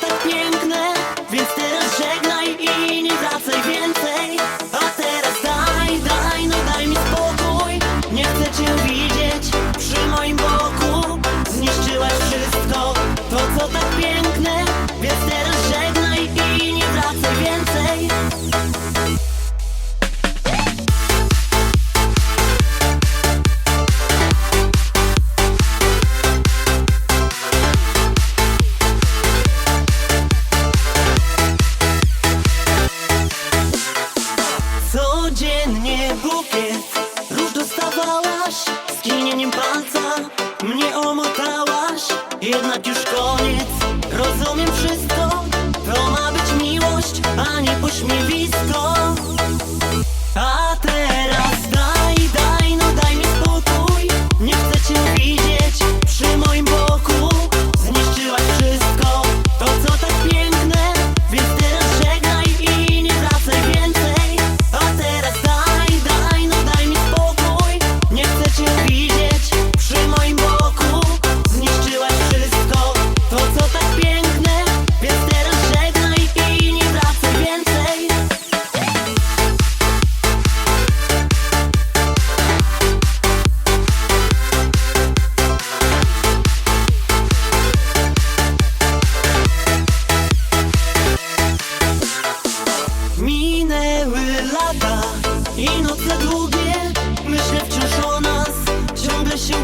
to tak piękne jednak już koniec. Rozumiem wszystko, to ma być miłość, a nie pośmiewisko. lata i noce długie. Myślę wciąż o nas, ciągle się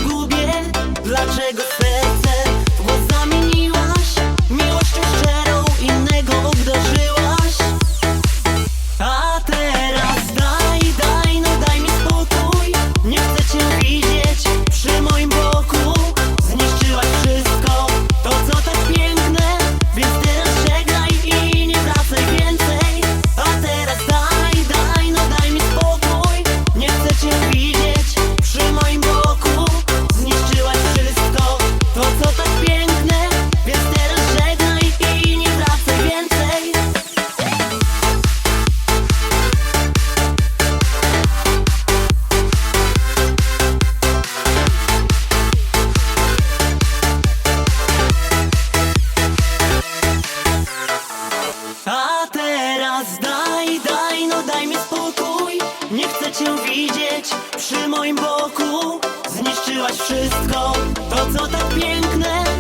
siedzieć przy moim boku. Zniszczyłaś wszystko, to co tak piękne.